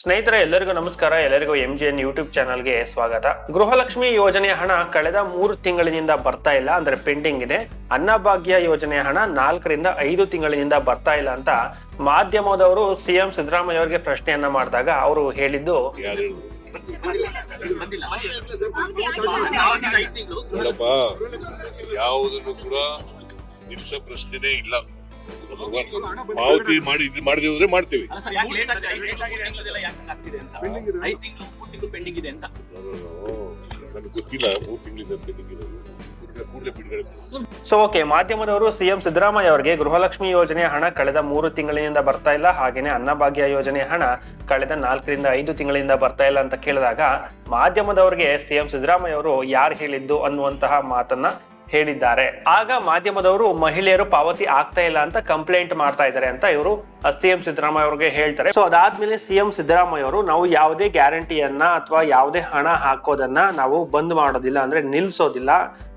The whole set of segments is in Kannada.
ಸ್ನೇಹಿತರೆ, ಎಲ್ಲರಿಗೂ ನಮಸ್ಕಾರ. ಎಲ್ಲರಿಗೂ ಎಂ ಜಿ ಎನ್ ಯೂಟ್ಯೂಬ್ ಚಾನಲ್ಗೆ ಸ್ವಾಗತ. ಗೃಹಲಕ್ಷ್ಮಿ ಯೋಜನೆಯ ಹಣ ಕಳೆದ ಮೂರು ತಿಂಗಳಿನಿಂದ ಬರ್ತಾ ಇಲ್ಲ ಅಂದ್ರೆ ಪೆಂಡಿಂಗ್ ಇದೆ. ಅನ್ನಭಾಗ್ಯ ಯೋಜನೆಯ ಹಣ ನಾಲ್ಕರಿಂದ ಐದು ತಿಂಗಳಿನಿಂದ ಬರ್ತಾ ಇಲ್ಲ ಅಂತ ಮಾಧ್ಯಮದವರು ಸಿಎಂ ಸಿದ್ದರಾಮಯ್ಯ ಅವರಿಗೆ ಪ್ರಶ್ನೆಯನ್ನ ಮಾಡಿದಾಗ ಅವರು ಹೇಳಿದ್ದು ಯಾವುದನ್ನು ಕೂಡ ಪ್ರಶ್ನೆನೇ ಇಲ್ಲ. ಪಾವತಿ ಮಾಡಿ ಮಾಡಿದ್ರೆ ಅಂದ್ರೆ ಮಾಡ್ತೀವಿ ನನಗೆ ಗೊತ್ತಿಲ್ಲ ಮೂರು ತಿಂಗಳಿಂದ ಪೆಂಡಿಂಗ್ ಇರೋದು. ಸೊ ಓಕೆ ಮಾಧ್ಯಮದವರು ಸಿಎಂ ಸಿದ್ದರಾಮಯ್ಯ ಅವರಿಗೆ ಗೃಹಲಕ್ಷ್ಮಿ ಯೋಜನೆಯ ಹಣ ಕಳೆದ ಮೂರು ತಿಂಗಳಿನಿಂದ ಬರ್ತಾ ಇಲ್ಲ. ಹಾಗೇನೆ ಅನ್ನಭಾಗ್ಯ ಯೋಜನೆಯ ಹಣ ಕಳೆದ ನಾಲ್ಕರಿಂದ ಐದು ತಿಂಗಳಿಂದ ಬರ್ತಾ ಇಲ್ಲ ಅಂತ ಕೇಳಿದಾಗ ಮಾಧ್ಯಮದವರಿಗೆ ಸಿಎಂ ಸಿದ್ದರಾಮಯ್ಯ ಅವರು ಯಾರು ಹೇಳಿದ್ದು ಅನ್ನುವಂತಹ ಮಾತನ್ನ ಹೇಳಿದ್ದಾರೆ. ಆಗ ಮಾಧ್ಯಮದವರು ಮಹಿಳೆಯರು ಪಾವತಿ ಆಗ್ತಾ ಇಲ್ಲ ಅಂತ ಕಂಪ್ಲೇಂಟ್ ಮಾಡ್ತಾ ಇದ್ದಾರೆ ಅಂತ ಇವರು ಸಿಎಂ ಸಿದ್ದರಾಮಯ್ಯ ಅವ್ರಿಗೆ ಹೇಳ್ತಾರೆ. ಸೊ ಅದಾದ್ಮೇಲೆ ಸಿಎಂ ಸಿದ್ದರಾಮಯ್ಯ ಅವರು ನಾವು ಯಾವುದೇ ಗ್ಯಾರಂಟಿಯನ್ನ ಅಥವಾ ಯಾವುದೇ ಹಣ ಹಾಕೋದನ್ನ ನಾವು ಬಂದ್ ಮಾಡೋದಿಲ್ಲ ಅಂದ್ರೆ ನಿಲ್ಸೋದಿಲ್ಲ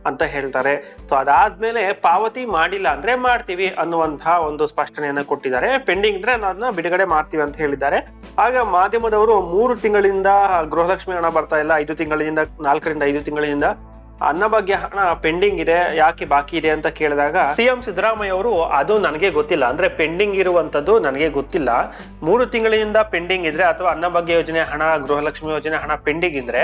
ಅಂತ ಹೇಳ್ತಾರೆ. ಸೊ ಅದಾದ್ಮೇಲೆ ಪಾವತಿ ಮಾಡಿಲ್ಲ ಅಂದ್ರೆ ಮಾಡ್ತೀವಿ ಅನ್ನುವಂತಹ ಒಂದು ಸ್ಪಷ್ಟನೆಯನ್ನ ಕೊಟ್ಟಿದ್ದಾರೆ. ಪೆಂಡಿಂಗ್ ಇದ್ರೆ ಅದನ್ನ ಬಿಡುಗಡೆ ಮಾಡ್ತೀವಿ ಅಂತ ಹೇಳಿದ್ದಾರೆ. ಆಗ ಮಾಧ್ಯಮದವರು ಮೂರು ತಿಂಗಳಿಂದ ಗೃಹಲಕ್ಷ್ಮಿ ಹಣ ಬರ್ತಾ ಇಲ್ಲ. ಐದು ತಿಂಗಳಿಂದ, ನಾಲ್ಕರಿಂದ ಐದು ತಿಂಗಳಿಂದ ಅನ್ನಭಾಗ್ಯ ಹಣ ಪೆಂಡಿಂಗ್ ಇದೆ, ಯಾಕೆ ಬಾಕಿ ಇದೆ ಅಂತ ಕೇಳಿದಾಗ ಸಿಎಂ ಸಿದ್ದರಾಮಯ್ಯ ಅವರು ಅದು ನನಗೆ ಗೊತ್ತಿಲ್ಲ. ಅಂದ್ರೆ ಪೆಂಡಿಂಗ್ ಇರುವಂತದ್ದು ನನಗೆ ಗೊತ್ತಿಲ್ಲ. ಮೂರು ತಿಂಗಳಿಂದ ಪೆಂಡಿಂಗ್ ಇದ್ರೆ ಅಥವಾ ಅನ್ನಭಾಗ್ಯ ಯೋಜನೆ, ಹಣ ಗೃಹಲಕ್ಷ್ಮಿ ಯೋಜನೆ, ಹಣ ಪೆಂಡಿಂಗ್ ಇದ್ರೆ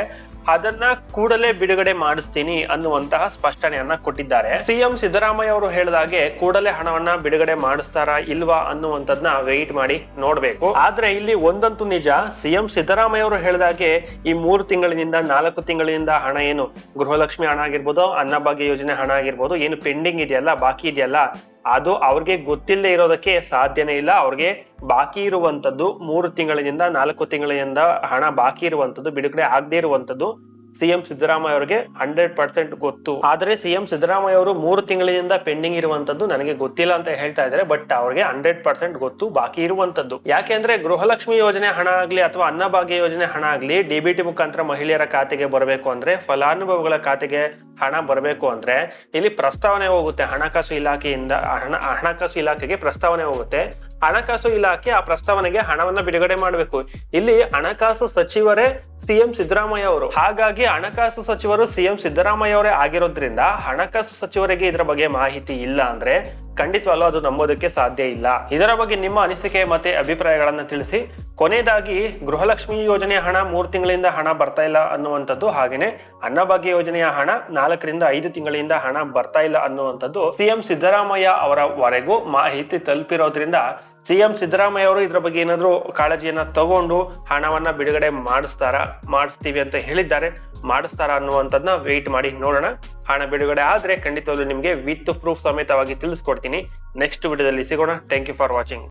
ಅದನ್ನ ಕೂಡಲೇ ಬಿಡುಗಡೆ ಮಾಡಿಸ್ತೀನಿ ಅನ್ನುವಂತಹ ಸ್ಪಷ್ಟನೆಯನ್ನ ಕೊಟ್ಟಿದ್ದಾರೆ. ಸಿಎಂ ಸಿದ್ದರಾಮಯ್ಯ ಅವರು ಹೇಳಿದಾಗೆ ಕೂಡಲೇ ಹಣವನ್ನ ಬಿಡುಗಡೆ ಮಾಡಿಸ್ತಾರಾ ಇಲ್ವಾ ಅನ್ನುವಂಥದ್ನ ವೆಯ್ಟ್ ಮಾಡಿ ನೋಡ್ಬೇಕು. ಆದ್ರೆ ಇಲ್ಲಿ ಒಂದಂತೂ ನಿಜ, ಸಿಎಂ ಸಿದ್ದರಾಮಯ್ಯ ಅವರು ಹೇಳಿದಾಗೆ ಈ ಮೂರು ತಿಂಗಳಿನಿಂದ, ನಾಲ್ಕು ತಿಂಗಳಿನಿಂದ ಹಣ ಏನು ಗೃಹಲಕ್ಷ್ಮಿ ಹಣ ಆಗಿರ್ಬೋದು ಅನ್ನಭಾಗ್ಯ ಯೋಜನೆ ಹಣ ಆಗಿರ್ಬೋದು, ಏನು ಪೆಂಡಿಂಗ್ ಇದೆಯಲ್ಲ, ಬಾಕಿ ಇದೆಯಲ್ಲ ಅದು ಅವ್ರಿಗೆ ಗೊತ್ತಿಲ್ಲದೆ ಇರೋದಕ್ಕೆ ಸಾಧ್ಯನೇ ಇಲ್ಲ. ಅವ್ರಿಗೆ ಬಾಕಿ ಇರುವಂತದ್ದು ಮೂರು ತಿಂಗಳಿನಿಂದ ನಾಲ್ಕು ತಿಂಗಳಿನಿಂದ ಹಣ ಬಾಕಿ ಇರುವಂತದ್ದು, ಬಿಡುಗಡೆ ಆಗದೆ ಇರುವಂತದ್ದು ಸಿಎಂ ಸಿದ್ದರಾಮಯ್ಯ ಅವರಿಗೆ ಹಂಡ್ರೆಡ್ ಪರ್ಸೆಂಟ್ ಗೊತ್ತು. ಆದ್ರೆ ಸಿಎಂ ಸಿದ್ದರಾಮಯ್ಯ ಅವರು ಮೂರು ತಿಂಗಳಿನಿಂದ ಪೆಂಡಿಂಗ್ ಇರುವಂತದ್ದು ನನಗೆ ಗೊತ್ತಿಲ್ಲ ಅಂತ ಹೇಳ್ತಾ ಇದ್ದಾರೆ, ಬಟ್ ಅವ್ರಿಗೆ ಹಂಡ್ರೆಡ್ ಪರ್ಸೆಂಟ್ ಗೊತ್ತು ಬಾಕಿ ಇರುವಂತದ್ದು. ಯಾಕೆಂದ್ರೆ ಗೃಹಲಕ್ಷ್ಮಿ ಯೋಜನೆ ಹಣ ಆಗ್ಲಿ ಅಥವಾ ಅನ್ನಭಾಗ್ಯ ಯೋಜನೆ ಹಣ ಆಗ್ಲಿ ಡಿಬಿಟಿ ಮುಖಾಂತರ ಮಹಿಳೆಯರ ಖಾತೆಗೆ ಬರಬೇಕು ಅಂದ್ರೆ, ಫಲಾನುಭವಿಗಳ ಖಾತೆಗೆ ಹಣ ಬರಬೇಕು ಅಂದ್ರೆ, ಇಲ್ಲಿ ಪ್ರಸ್ತಾವನೆ ಹೋಗುತ್ತೆ. ಹಣಕಾಸು ಇಲಾಖೆಯಿಂದ, ಹಣ, ಹಣಕಾಸು ಇಲಾಖೆಗೆ ಪ್ರಸ್ತಾವನೆ ಹೋಗುತ್ತೆ. ಹಣಕಾಸು ಇಲಾಖೆ ಆ ಪ್ರಸ್ತಾವನೆಗೆ ಹಣವನ್ನ ಬಿಡುಗಡೆ ಮಾಡಬೇಕು. ಇಲ್ಲಿ ಹಣಕಾಸು ಸಚಿವರೇ ಸಿಎಂ ಸಿದ್ದರಾಮಯ್ಯ ಅವರು. ಹಾಗಾಗಿ ಹಣಕಾಸು ಸಚಿವರು ಸಿಎಂ ಸಿದ್ದರಾಮಯ್ಯ ಅವರೇ ಆಗಿರೋದ್ರಿಂದ ಹಣಕಾಸು ಸಚಿವರಿಗೆ ಇದರ ಬಗ್ಗೆ ಮಾಹಿತಿ ಇಲ್ಲ ಅಂದ್ರೆ ಖಂಡಿತವಲ್ಲೂ ಅದು ನಂಬೋದಕ್ಕೆ ಸಾಧ್ಯ ಇಲ್ಲ. ಇದರ ಬಗ್ಗೆ ನಿಮ್ಮ ಅನಿಸಿಕೆ ಮತ್ತೆ ಅಭಿಪ್ರಾಯಗಳನ್ನ ತಿಳಿಸಿ. ಕೊನೆಯದಾಗಿ ಗೃಹಲಕ್ಷ್ಮಿ ಯೋಜನೆಯ ಹಣ ಮೂರು ತಿಂಗಳಿಂದ ಹಣ ಬರ್ತಾ ಇಲ್ಲ ಅನ್ನುವಂಥದ್ದು ಹಾಗೇನೆ ಅನ್ನಭಾಗ್ಯ ಯೋಜನೆಯ ಹಣ ನಾಲ್ಕರಿಂದ ಐದು ತಿಂಗಳಿಂದ ಹಣ ಬರ್ತಾ ಇಲ್ಲ ಅನ್ನುವಂಥದ್ದು ಸಿಎಂ ಸಿದ್ದರಾಮಯ್ಯ ಅವರವರೆಗೂ ಮಾಹಿತಿ ತಲುಪಿರೋದ್ರಿಂದ ಸಿಎಂ ಸಿದ್ದರಾಮಯ್ಯ ಅವರು ಇದ್ರ ಬಗ್ಗೆ ಏನಾದ್ರು ಕಾಳಜಿಯನ್ನ ತಗೊಂಡು ಹಣವನ್ನ ಬಿಡುಗಡೆ ಮಾಡಿಸ್ತಾರ, ಮಾಡಿಸ್ತೀವಿ ಅಂತ ಹೇಳಿದ್ದಾರೆ. ಮಾಡಿಸ್ತಾರ ಅನ್ನುವಂಥದ್ನ ವೆಯ್ಟ್ ಮಾಡಿ ನೋಡೋಣ. ಹಣ ಬಿಡುಗಡೆ ಆದ್ರೆ ಖಂಡಿತವಾಗ್ಲೂ ನಿಮ್ಗೆ ವಿತ್ ಪ್ರೂಫ್ ಸಮೇತವಾಗಿ ತಿಳಿಸ್ಕೊಡ್ತೀನಿ. ನೆಕ್ಸ್ಟ್ ವಿಡಿಯೋದಲ್ಲಿ ಸಿಗೋಣ. Thank you for watching